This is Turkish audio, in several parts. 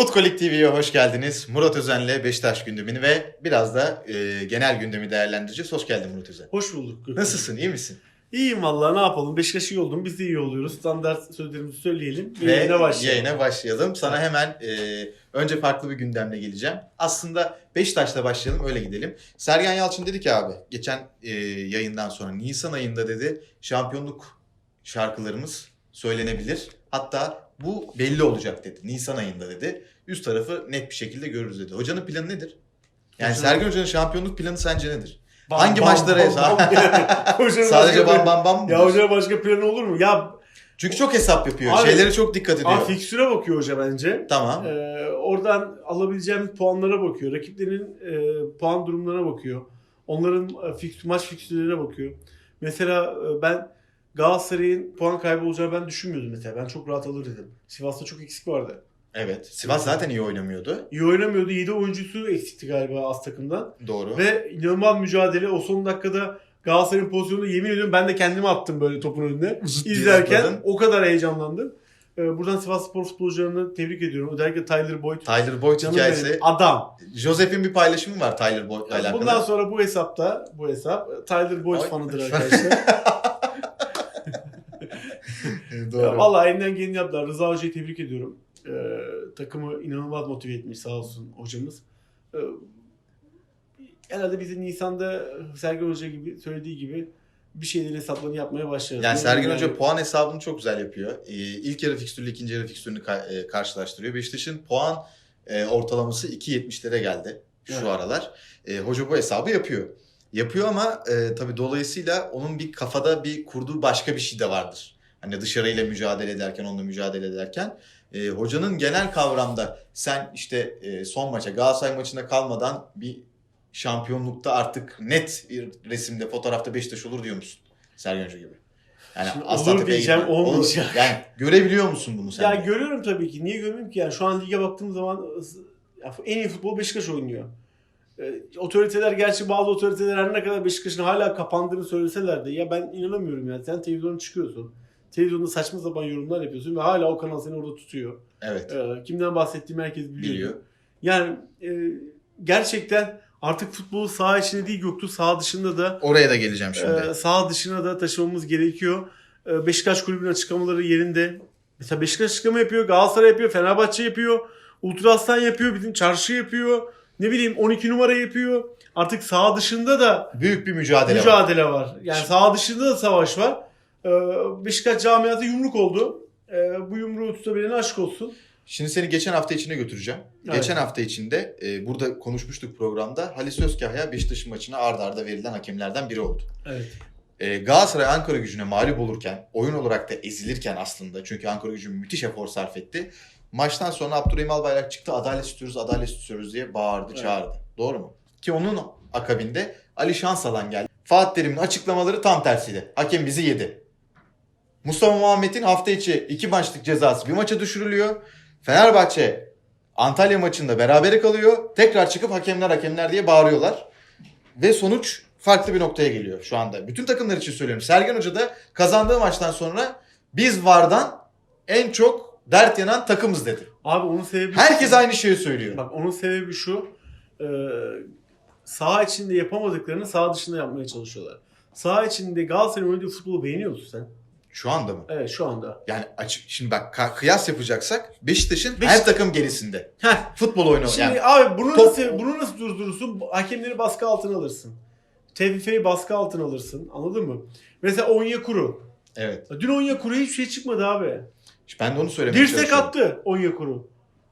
Futkolik TV'ye hoş geldiniz. Murat Özen'le Beşiktaş gündemini ve biraz da e, genel gündemi değerlendireceğiz. Hoş geldin Murat Özen. Hoş bulduk. Nasılsın, iyi misin? İyiyim vallahi ne yapalım. Beşiktaş iyi oldum. Biz de iyi oluyoruz. Standart sözlerimizi söyleyelim. Ve Yayına başlayalım. yayına başlayalım. Sana hemen e, önce farklı bir gündemle geleceğim. Aslında Beşiktaş'la başlayalım, öyle gidelim. Sergen Yalçın dedi ki abi, geçen e, yayından sonra Nisan ayında dedi şampiyonluk şarkılarımız söylenebilir. Hatta bu belli olacak dedi. Nisan ayında dedi. Üst tarafı net bir şekilde görürüz dedi. Hocanın planı nedir? Yani Hocanın- Sergen Hoca'nın şampiyonluk planı sence nedir? Bam, Hangi bam, maçlara bam, hesap? bam yani. Hocanın Sadece başka bam bam bam mı? Ya hocanın başka planı olur mu? Ya Çünkü çok hesap yapıyor. Abi- Şeylere çok dikkat ediyor. abi fikstüre bakıyor hoca bence. Tamam. Ee, oradan alabileceğimiz puanlara bakıyor. Rakiplerin e, puan durumlarına bakıyor. Onların e, fix, maç fikstürlerine bakıyor. Mesela e, ben Galatasaray'ın puan kaybı olacağını ben düşünmüyordum mesela. Ben çok rahat alır dedim. Sivas'ta çok eksik vardı. Evet. Sivas zaten iyi oynamıyordu. İyi oynamıyordu. 7 oyuncusu eksikti galiba az takımdan. Doğru. Ve inanılmaz mücadele. O son dakikada Galatasaray'ın pozisyonunu yemin ediyorum ben de kendimi attım böyle topun önüne. İzlerken zıpladın. o kadar heyecanlandım. Ee, buradan Sivas Spor futbolcularını tebrik ediyorum. Özellikle Tyler Boyd. Tyler Boyd Canım hikayesi. benim, adam. Joseph'in bir paylaşımı var Tyler Boyd'la alakalı. Bundan sonra bu hesapta bu hesap Tyler Boyd Boyd. fanıdır arkadaşlar. Doğru. ya, vallahi elinden geleni yaptılar. Rıza Hoca'yı tebrik ediyorum. Ee, takımı inanılmaz motive etmiş sağ olsun hocamız. Ee, herhalde bizi Nisan'da Sergen Hoca gibi söylediği gibi bir şeylerin hesaplarını yapmaya başlarız. Yani Sergen Yani- Hoca puan hesabını çok güzel yapıyor. Ee, ilk yarı fikstürlü ikinci yarı fikstürünü ka- e, karşılaştırıyor. Beşiktaş'ın puan e, ortalaması 2.70'lere geldi şu Evet. aralar. E, hoca bu hesabı yapıyor. Yapıyor ama e, tabii dolayısıyla onun bir kafada bir kurduğu başka bir şey de vardır. Hani dışarıyla mücadele ederken, onunla mücadele ederken. E, hocanın genel kavramda sen işte e, son maça Galatasaray maçına kalmadan bir şampiyonlukta artık net bir resimde fotoğrafta Beşiktaş olur diyor musun? Sergen Hoca gibi. Yani Şimdi Aslan olur diyeceğim, olmayacak. Olur. Yani görebiliyor musun bunu sen? Ya de? görüyorum tabii ki. Niye görmeyeyim ki? Yani şu an lige baktığım zaman ya en iyi futbol Beşiktaş oynuyor. Ee, otoriteler gerçi bazı otoriteler her ne kadar Beşiktaş'ın hala kapandığını söyleseler de ya ben inanamıyorum yani. Sen televizyona çıkıyorsun. Televizyonda saçma sapan yorumlar yapıyorsun ve hala o kanal seni orada tutuyor. Evet. Ee, kimden bahsettiğimi herkes biliyor. Biliyor. Yani e, gerçekten artık futbolu saha içinde değil Göktuğ saha dışında da Oraya da geleceğim şimdi. ee, sağ dışına da taşımamız gerekiyor. Ee, Beşiktaş kulübünün açıklamaları yerinde. Mesela Beşiktaş açıklama yapıyor, Galatasaray yapıyor, Fenerbahçe yapıyor, Ultra Aslan yapıyor, bizim çarşı yapıyor. Ne bileyim 12 numara yapıyor. Artık sağ dışında da Büyük bir mücadele, var. mücadele var. Yani sağ dışında da savaş var. Ee, Beşiktaş camiası yumruk oldu. Ee, bu yumruğu tutabilene aşk olsun. Şimdi seni geçen hafta içine götüreceğim. Evet. Geçen hafta içinde e, burada konuşmuştuk programda. Halis Özkahya Beşiktaş'ın maçına arda arda verilen hakemlerden biri oldu. Evet. E, Galatasaray Ankara gücüne mağlup olurken, oyun olarak da ezilirken aslında çünkü Ankara gücü müthiş efor sarf etti. Maçtan sonra Abdurrahim Albayrak çıktı adalet istiyoruz, adalet istiyoruz diye bağırdı, Evet. çağırdı. Doğru mu? Ki onun akabinde Ali Şansalan geldi. Fatih Terim'in açıklamaları tam tersiydi. Hakem bizi yedi. Mustafa Muhammed'in hafta içi iki maçlık cezası bir maça düşürülüyor. Fenerbahçe Antalya maçında berabere kalıyor. Tekrar çıkıp hakemler hakemler diye bağırıyorlar. Ve sonuç farklı bir noktaya geliyor şu anda. Bütün takımlar için söylüyorum. Sergen Hoca da kazandığı maçtan sonra biz VAR'dan en çok dert yanan takımız dedi. Abi onun sebebi Herkes aynı şeyi söylüyor. Bak onun sebebi şu. E, saha içinde yapamadıklarını saha dışında yapmaya çalışıyorlar. Saha içinde Galatasaray'ın oynadığı futbolu beğeniyor musun sen? Şu anda mı? Evet şu anda. Yani açık şimdi bak kıyas yapacaksak Beşiktaş'ın her Beşiktaş- takım gerisinde. Heh. Futbol oyunu Şimdi yani. abi bunu Top- nasıl bunu nasıl durdurursun? Hakemleri baskı altına alırsın. TFF'yi baskı altına alırsın. Anladın mı? Mesela Onyekuru. Evet. Dün Onyekuru'ya hiçbir şey çıkmadı abi. İşte ben de onu söylemeye Dirsek attı Onyekuru.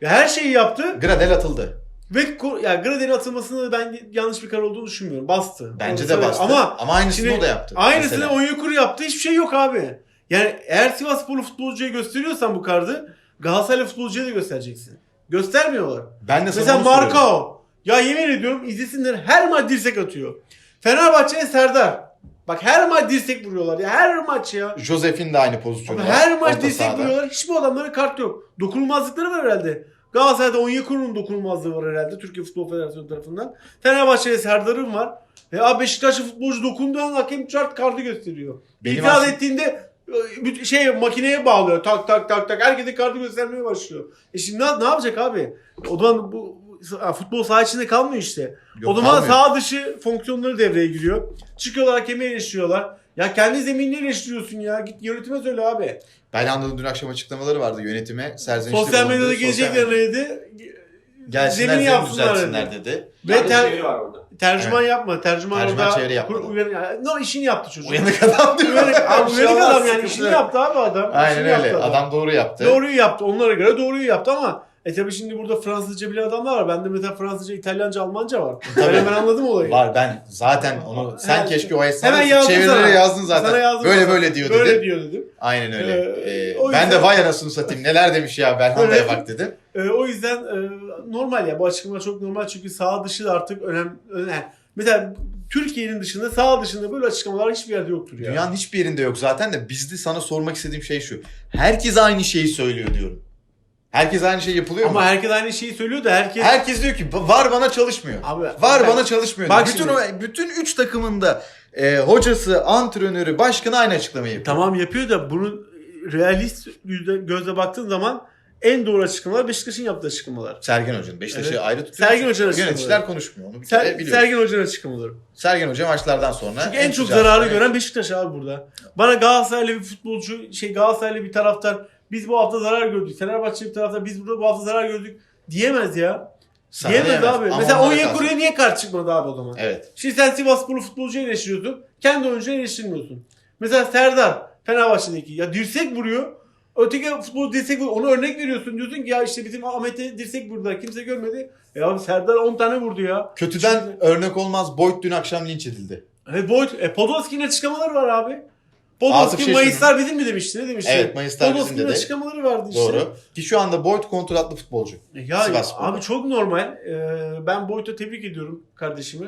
Ya her şeyi yaptı Gradel atıldı. Ve ko- ya Gradel'in atılmasını ben yanlış bir karar olduğunu düşünmüyorum. Bastı. Bence Onu de söyle- bastı. Ama Ama, aynısını şimdi o da yaptı. Aynısını mesela. Onyekuru yaptı. Hiçbir şey yok abi. Yani eğer Sivas Sporlu futbolcuya gösteriyorsan bu kartı Galatasaraylı futbolcuya da göstereceksin. Göstermiyorlar. Ben de sana Mesela onu soruyorum. Ya yemin ediyorum izlesinler her maç dirsek atıyor. Fenerbahçe'ye Serdar. Bak her maç dirsek vuruyorlar ya her maç ya. Joseph'in de aynı pozisyonu Ama var. her maç Orta dirsek sahada. vuruyorlar. Hiç bu adamlara kart yok. Dokunulmazlıkları var herhalde. Galatasaray'da Onyekuru'nun dokunulmazlığı var herhalde Türkiye Futbol Federasyonu tarafından. Fenerbahçe'de Serdar'ın var. E abi Beşiktaşlı futbolcu dokunduğu an hakem çart kartı gösteriyor. Benim İtiraz aslında- ettiğinde bütün şey makineye bağlıyor. Tak tak tak tak. Herkese kartı göstermeye başlıyor. E şimdi ne, ne yapacak abi? O zaman bu, futbol saha içinde kalmıyor işte. Yok, o zaman kalmıyor. saha dışı fonksiyonları devreye giriyor. Çıkıyorlar hakemi eleştiriyorlar. Ya kendi zeminini eleştiriyorsun ya. Git yönetime söyle abi. Belhanda'nın dün akşam açıklamaları vardı yönetime. Serzenişte Sosyal bulundu. medyada Sosyal gelecekler medya- neydi? Gelsinler Zemini zemin yapsınlar düzeltsinler dedi. dedi. Ve ter- çeviri var orada. tercüman yapma. Tercüman, Tercüman orada çeviri yapmadı. No işini yaptı çocuk. Uyanık adam diyor. Uyanık, abi, şey uyanık olmaz, adam yani işini yaptı abi adam. Aynen İşini öyle. yaptı Adam doğru yaptı. Doğruyu yaptı. Onlara göre doğruyu yaptı ama e tabi şimdi burada Fransızca bilen adamlar var. Bende mesela Fransızca, İtalyanca, Almanca var. Tabii. Ben hemen anladım olayı. Var ben zaten onu sen Hemen- keşke o esnada sana. yazdın zaten. Sana yazdım böyle zaten. böyle diyor Böyle dedi. diyor dedim. Aynen öyle. Ee, Ee, ben de vay anasını satayım neler demiş ya Belhanda'ya bak dedim. E, o yüzden e, normal ya bu açıklama çok normal çünkü sağ dışı artık önem, önem. Mesela Türkiye'nin dışında sağ dışında böyle açıklamalar hiçbir yerde yoktur ya. Dünyanın hiçbir yerinde yok zaten de bizde sana sormak istediğim şey şu. Herkes aynı şeyi söylüyor diyorum. Herkes aynı şey yapılıyor Ama mu? herkes aynı şeyi söylüyor da herkes... Herkes diyor ki var bana çalışmıyor. Abi, Var ben- bana çalışmıyor. Bak bütün o, bütün üç takımında e, hocası, antrenörü, başkanı aynı açıklamayı yapıyor. Tamam yapıyor da bunun realist yüzde, gözle baktığın zaman en doğru açıklamalar Beşiktaş'ın yaptığı açıklamalar. Sergen Hoca'nın Beşiktaş'ı Evet. ayrı tutuyor. Sergen Hoca'nın Yöneticiler açıklamaları. konuşmuyor. Onu bir kere Ser, biliyoruz. Sergen Hoca'nın açıklamaları. Sergen Hoca maçlardan sonra Çünkü en çok sıcak zararı gören Beşiktaş abi burada. Bana Galatasaraylı bir futbolcu, şey Galatasaraylı bir taraftar biz bu hafta zarar gördük. Fenerbahçeli bir taraftar biz burada bu hafta zarar gördük diyemez ya. Sana diyemez diyemez. abi. Ama Mesela Onyekuru'ya niye karşı çıkmadı abi o zaman? Evet. Şimdi sen Sivassporlu futbolcuyu eleştiriyorsun. Kendi oyuncuyu eleştirmiyorsun. Mesela Serdar Fenerbahçe'deki ya dirsek vuruyor. Öteki futbol dirsek vuruyor. Ona örnek veriyorsun. Diyorsun ki ya işte bizim Ahmet'e dirsek vurdular. Kimse görmedi. E abi Serdar 10 tane vurdu ya. Kötüden Şimdi- örnek olmaz. Boyd dün akşam linç edildi. E, Boyd, e, Podolski'nin açıklamaları var abi. Podolski Şeşkin'in- Mayıslar bizim mi demişti? Ne demişti? Evet Mayıs'ta bizim Podolski'nin de. açıklamaları vardı işte. Doğru. Ki şu anda Boyd kontratlı futbolcu. E, Ya Sivasspor'da. abi çok normal. E, ben Boyd'u tebrik ediyorum kardeşimi.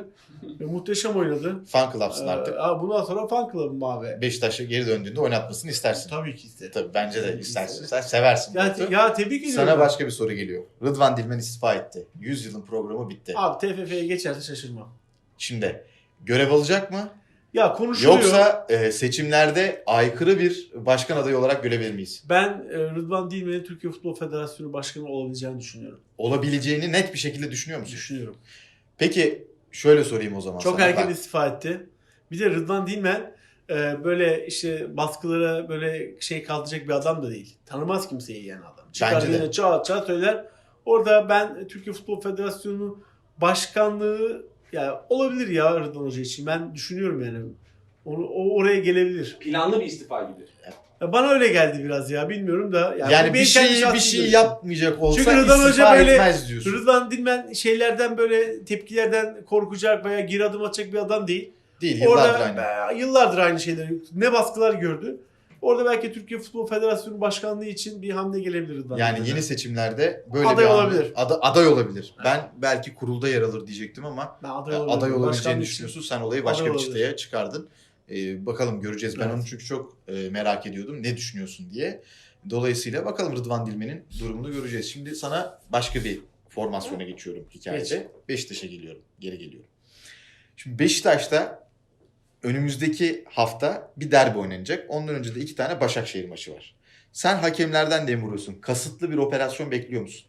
E, muhteşem oynadı. Fan club'sın E, artık. abi bundan sonra fan club'ım abi. Beşiktaş'a geri döndüğünde oynatmasını istersin. Tabii ki isterim. Tabii bence de istersin. Sen seversin. Ya, Boyd'u. ya tebrik ediyorum. Sana başka bir soru geliyor. Rıdvan Dilmen istifa etti. 100 yılın programı bitti. Abi TFF'ye geçerse şaşırmam. Şimdi görev alacak mı? Ya konuşuluyor. Yoksa e, seçimlerde aykırı bir başkan adayı olarak görebilir miyiz? ben e, Rıdvan Dilmen'in Türkiye Futbol Federasyonu Başkanı olabileceğini düşünüyorum. Olabileceğini net bir şekilde düşünüyor musun? Düşünüyorum. Peki şöyle sorayım o zaman Çok sana. erken Bak, istifa etti. Bir de Rıdvan Dilmen e, böyle işte baskılara böyle şey kaldıracak bir adam da değil. Tanımaz kimseyi yani adam. Çıkar Bence de. çat çat söyler. Orada ben Türkiye Futbol Federasyonu başkanlığı ya olabilir ya Rıdvan Hoca için. Ben düşünüyorum yani. Onu, o oraya gelebilir. Planlı bir istifa gibi. Ya Bana öyle geldi biraz ya bilmiyorum da. Yani, yani bir benim kendi şey şahsi bir şey görüşüm. yapmayacak olsa Çünkü Rıdvan Hoca istifa böyle- etmez diyorsun. Rıdvan Dilmen şeylerden böyle tepkilerden korkacak veya geri adım atacak bir adam değil. Değil yıllardır Orada aynı. yıllardır aynı şeyleri ne baskılar gördü. Orada belki Türkiye Futbol Federasyonu Başkanlığı için bir hamle gelebilir Yani yeni seçimlerde böyle Aday bir olabilir. Ada- aday olabilir. Ben belki kurulda yer alır diyecektim ama Ben aday, aday, olabilirim. olabileceğini düşünüyorsun. Sen olayı başka Aday bir olabilir. çıtaya çıkardın. Ee, bakalım göreceğiz. Ben Evet. onu çünkü çok e, merak ediyordum. Ne düşünüyorsun diye. Dolayısıyla bakalım Rıdvan Dilmen'in durumunu göreceğiz. Şimdi sana başka bir formasyona geçiyorum hikayede. Beşiktaş'a geliyorum. Geri geliyorum. Şimdi Beşiktaş'ta önümüzdeki hafta bir derbi oynanacak. Ondan önce de iki tane Başakşehir maçı var. Sen hakemlerden dem vuruyorsun. Kasıtlı bir operasyon bekliyor musun?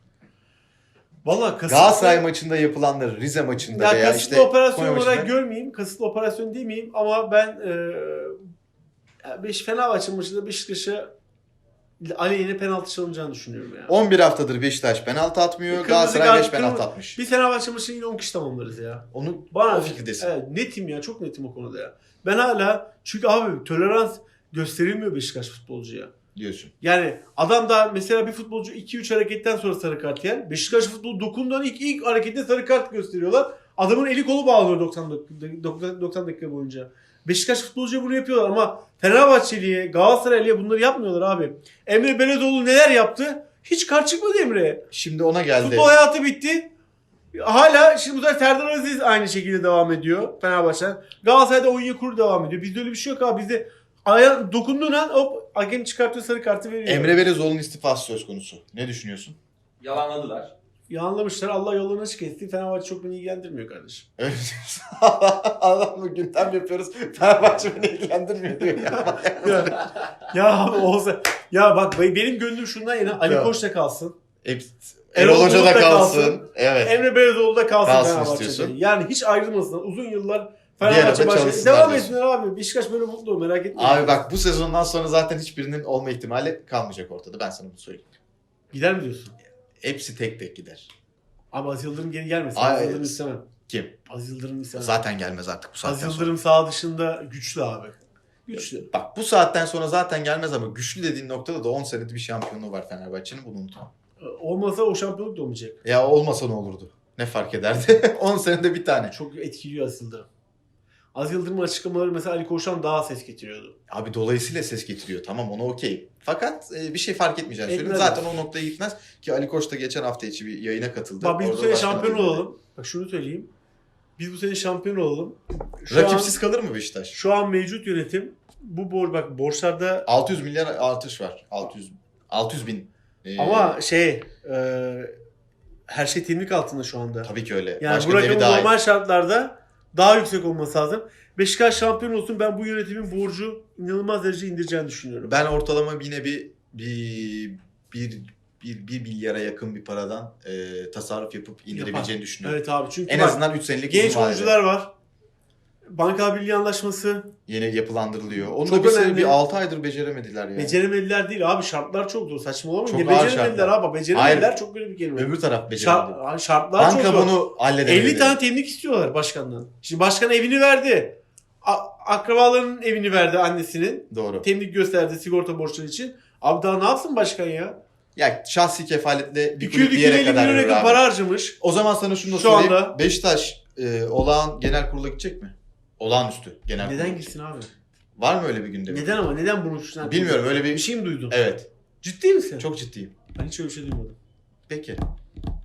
Valla kasıtlı, Galatasaray maçında yapılanları, Rize maçında ya veya kasıtlı işte operasyon olarak maçında- görmeyeyim. Kasıtlı operasyon demeyeyim ama ben e, beş Fenerbahçe maçında Beşiktaş'a aleyhine penaltı çalınacağını düşünüyorum ya. 11 haftadır Beşiktaş penaltı atmıyor. Kırmızı Galatasaray kart, 5 penaltı kırmızı- atmış. Bir Fenerbahçe maçını yine 10 kişi tamamlarız ya. Onu Bana o fikirdesin Evet, netim ya çok netim o konuda ya. Ben hala çünkü abi tolerans gösterilmiyor Beşiktaş futbolcuya. diyorsun. Yani adam da mesela bir futbolcu 2-3 hareketten sonra sarı kart yer. Beşiktaş futbolu dokunduğun ilk ilk harekette sarı kart gösteriyorlar. Adamın eli kolu bağlıyor 90 dakika, 90 90 dakika boyunca. Beşiktaş futbolcuya bunu yapıyorlar ama Fenerbahçeli'ye, Galatasaraylı'ya bunları yapmıyorlar abi. Emre Belezoğlu neler yaptı? Hiç kart çıkmadı Emre'ye. Şimdi ona geldi. Futbol hayatı bitti. Hala şimdi bu sefer Serdar Aziz aynı şekilde devam ediyor Fenerbahçe'den. Galatasaray'da Onyekuru devam ediyor. Bizde öyle bir şey yok abi. Bizde aya dokunduğun an hop hakem çıkartıyor sarı kartı veriyor. Emre Belezoğlu'nun istifası söz konusu. Ne düşünüyorsun? Yalanladılar. Yanlamışlar. Allah yolunu açık etsin. Fenerbahçe çok beni ilgilendirmiyor kardeşim. Öyle diyorsun. Allah mı gündem yapıyoruz. Fenerbahçe beni ilgilendirmiyor diyor ya. ya, ya olsa. Ya bak benim gönlüm şundan yana Ali. Koç da kalsın. Hep, Erol Erol Hoca da kalsın. kalsın. Evet. Emre Belözoğlu da kalsın, Kalsın Fenerbahçe'de. Yani hiç ayrılmasın. Uzun yıllar Fenerbahçe başkanı. Devam etsinler abi. Beşiktaş böyle mutlu ol merak etme. Abi bak bu sezondan sonra zaten hiçbirinin olma ihtimali kalmayacak ortada. Ben sana bunu söyleyeyim. Gider mi diyorsun? Hepsi tek tek gider. Abi Aziz Yıldırım geri gelmesin. Ay, Aziz Yıldırım istemem. Kim? Aziz Yıldırım istemem. Zaten gelmez artık bu Aziz saatten sonra. Yıldırım sağ dışında güçlü abi. Güçlü. Bak bu saatten sonra zaten gelmez ama güçlü dediğin noktada da 10 senedir bir şampiyonluğu var Fenerbahçe'nin bunu unutma. Olmasa o şampiyonluk da olmayacak. Ya olmasa ne olurdu? Ne fark ederdi? 10 senede bir tane. Çok etkiliyor Aziz Yıldırım. Aziz Yıldırım'ın açıklamaları mesela Ali Koç'tan daha ses getiriyordu. Abi dolayısıyla ses getiriyor. Tamam onu okey. Fakat e, bir şey fark etmeyeceğini. Etmez. Zaten o noktaya gitmez. Ki Ali Koç da geçen hafta içi bir yayına katıldı. Bak biz bu sene şampiyon olalım. Bak şunu söyleyeyim. Biz bu sene şampiyon olalım. Şu Rakipsiz an, kalır mı Beşiktaş? şu an mevcut yönetim bu bor bak borçlarda 600 milyar artış var. 600 600 bin. E, ama şey e, her şey temlik altında şu anda. tabii ki öyle. Yani Başka bu iyi. normal şartlarda daha yüksek olması lazım. Beşiktaş şampiyon olsun ben bu yönetimin borcu inanılmaz derece indireceğini düşünüyorum. Ben ortalama yine bir bir bir bir, bir milyara yakın bir paradan e, tasarruf yapıp indirebileceğini düşünüyorum. Evet abi çünkü En bak, azından 3 senelik genç oyuncular var. Banka Birliği anlaşması yeni yapılandırılıyor. Onu Çok da bir, önemli. bir 6 aydır beceremediler ya. beceremediler değil abi şartlar çok zor saçmalama. Çok Ne beceremediler şartlar. abi beceremediler Hayır. çok böyle bir kelime. Öbür taraf beceremedi. Şart, şartlar çok Banka zor. bunu halledemedi. 50 tane temlik istiyorlar başkandan. Şimdi başkan evini verdi. A- akrabalarının evini verdi annesinin. Doğru. Temlik gösterdi sigorta borçları için. Abi daha ne yapsın başkan ya? Ya şahsi kefaletle bir bir 200 yere 250 kadar milyon para harcamış. O zaman sana şunu da Şu söyleyeyim. anda- Beşiktaş e, olağan genel kurula gidecek mi? Olağanüstü genel. Neden gitsin abi? Var mı öyle bir gündemi? Neden ama? Neden bunu düşünen? Bilmiyorum öyle Bir bir... şey mi duydun? Evet. Ciddi misin? Çok ciddiyim. Ben hiç öyle bir şey duymadım. Peki.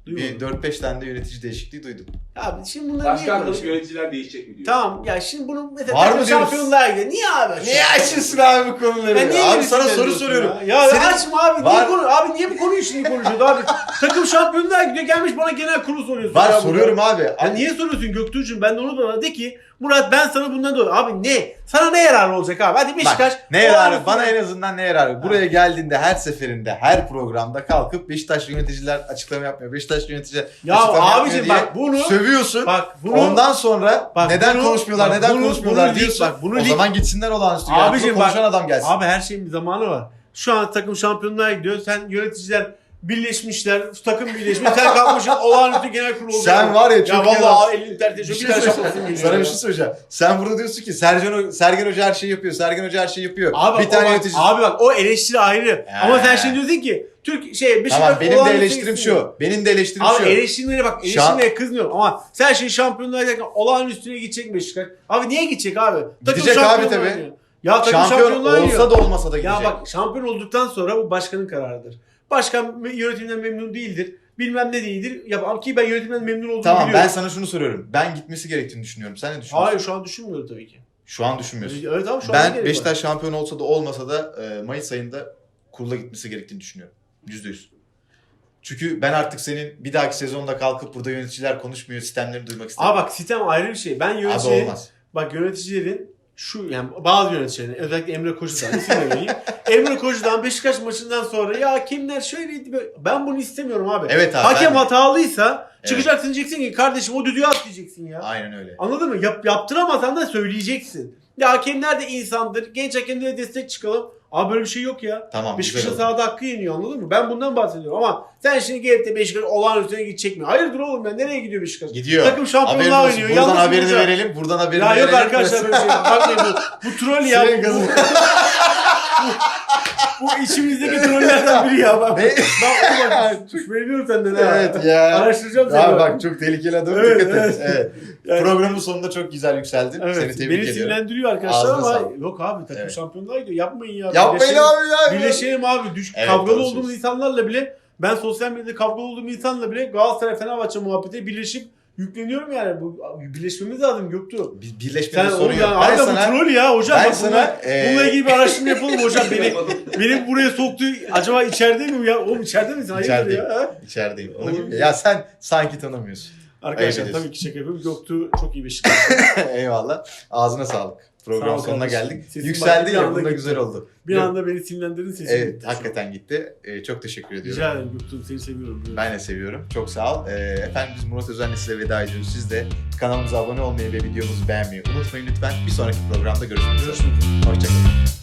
Duymadım. Bir 4-5 tane de yönetici değişikliği duydum. Abi şimdi bunları Başkan niye kalıp konuşuyoruz? yöneticiler değişecek mi diyor. Tamam ya şimdi bunu mesela Var mı takım diyoruz? şampiyonluğa gidiyor. Niye abi? Niye açıyorsun abi bu konuları? Ben niye abi sana soru soruyorum. Ya, ya Senin- açma abi. Niye Var. konu, abi niye bu konuyu şimdi konuşuyordu abi? Takım şampiyonluğa gidiyor gelmiş bana genel kurulu soruyorsun. Var ya soruyorum abi. Ya niye soruyorsun Göktuğ'cum? Ben de onu bana de ki Murat ben sana bundan dolayı. Abi ne? Sana ne yararı olacak abi? Hadi Beşiktaş. Bak, ne yararı? Bana en azından ne yararı? Buraya geldiğinde her seferinde, her programda kalkıp Beşiktaş yöneticiler açıklama yapmıyor. Beşiktaş yöneticiler Ya açıklama abicim yapmıyor bak bunu sövüyorsun. bak bunu Ondan sonra Bak neden bunu- konuşmuyorlar, bak neden bunu- konuşmuyorlar bunu lig- diyorsun. bak bunu o lig- zaman gitsinler olağanüstü. Abicim bak- konuşan adam gelsin. Abi her şeyin bir zamanı var. Şu an takım şampiyonluğa gidiyor. Sen yöneticiler birleşmişler. Takım birleşmiş. Sen kalkmışsın olağanüstü genel kurulu. Sen var ya çok Ya iyi vallahi elini ters Bir şey Bir tane geliyor. Sana ya. bir şey söyleyeceğim. Sen burada diyorsun ki Sergen, Sergen Hoca her şeyi yapıyor. Sergen Hoca her şeyi yapıyor. Abi, bir tane bak- yönetici. abi bak o eleştiri ayrı. He. Ama sen şimdi diyorsun ki Türk şey Beşiktaş Tamam benim de eleştirim şu. Benim de eleştirim Abi şu. eleştirilere bak Şan- eleştirilere kızmıyorum ama sen şimdi şampiyonluğa giderken olağanüstüne gidecek Beşiktaş. Abi niye gidecek abi? Gidecek abi tabii. Ya takım Şampiyon olsa da olmasa da gidecek. Ya bak şampiyon olduktan sonra bu başkanın kararıdır. Başkan yönetiminden memnun değildir. Bilmem ne değildir. Ya ki ben yönetimden memnun olduğumu Tamam ben biliyorum. sana şunu soruyorum. Ben gitmesi gerektiğini düşünüyorum. Sen ne düşünüyorsun? Hayır şu an düşünmüyorum tabii ki. Şu an düşünmüyorsun. Evet abi şu an ne Ben gerek Beşiktaş şampiyon olsa da olmasa da e, Mayıs ayında kurula gitmesi gerektiğini düşünüyorum. Yüzde yüz. Çünkü ben artık senin bir dahaki sezonda kalkıp burada yöneticiler konuşmuyor sistemlerini duymak var. istemiyorum. Aa bak sistem ayrı bir şey. Ben Abi yöneticilerin, olmaz. bak yöneticilerin şu yani bazı yöneticilerin özellikle Emre vereyim. Emre Koçu'dan Beşiktaş maçından sonra ya kimler şöyleydi böyle. Ben bunu istemiyorum abi. Evet abi. Hakem ben- hatalıysa Evet. çıkacaksın diyeceksin ki kardeşim o düdüğü at diyeceksin ya. Aynen öyle. Anladın mı? Yap, yaptıramazsan da söyleyeceksin. Ya hakemler de insandır. Genç hakemlere destek çıkalım. Abi böyle bir şey yok ya. Tamam Beşiktaş'ın sahada hakkı yeniyor anladın mı? Ben bundan bahsediyorum ama sen şimdi gelip de Beşiktaş olağanüstüne gidecek mi? Hayırdır oğlum ben nereye gidiyor Beşiktaş? Gidiyor. Takım şampiyonluğa oynuyor. Buradan Yanlış haberini verelim. Buradan haberini Ya verelim. yok arkadaşlar böyle şey. Bakmayın bu, bu troll ya. Bu, bu, içimizdeki trollerden biri ya. Ne? ben, bak, şüpheleniyorum senden ha. evet ya. Araştıracağım seni. Ya bak çok tehlikeli adam. Evet, dikkat et. evet. Evet. Yani- Programın sonunda çok güzel yükseldin. Evet, Seni tebrik beni ediyorum. sinirlendiriyor arkadaşlar Ağzına ama sağlık. yok abi takım Evet. şampiyonluğa gidiyor. Yapmayın ya. Yapmayın Birleşelim. abi ya. Birleşelim abi. Düş, Evet, kavgalı olduğumuz insanlarla bile ben sosyal medyada kavgalı olduğum insanla bile Galatasaray Fenerbahçe muhabbeti birleşip yükleniyorum yani. Bu birleşmemiz lazım Göktuğ. Bir birleşmede Sen sorun yok. ya, Ben harbiden bu sana troll ya hocam. ben Bak sana, bununla, e, bununla ilgili bir araştırma yapalım hocam. Beni, beni buraya soktu. Acaba içeride mi ya? Oğlum içeride misin? Hayırdır İçerideyim. ya? içerideyim. Oğlum. Ya sen sanki tanımıyorsun. Arkadaşlar tabii ki şaka yapıyorum. Göktuğ çok iyi Beşiktaş. Eyvallah. Ağzına sağlık. Program sonuna kardeşim. geldik. Sesin Yükseldi ya bunda güzel oldu. Bir Yok. anda beni sinirlendirdin sesin. Evet gitti. hakikaten gitti. Ee, çok teşekkür ediyorum. Rica ederim Göktuğ seni seviyorum. Ben de seviyorum. Çok sağ ol. Ee, efendim biz Murat Özen'le size veda ediyoruz. Siz de kanalımıza abone olmayı ve videomuzu beğenmeyi unutmayın lütfen. Bir sonraki programda görüşmek üzere. Görüşmek üzere. Hoşçakalın.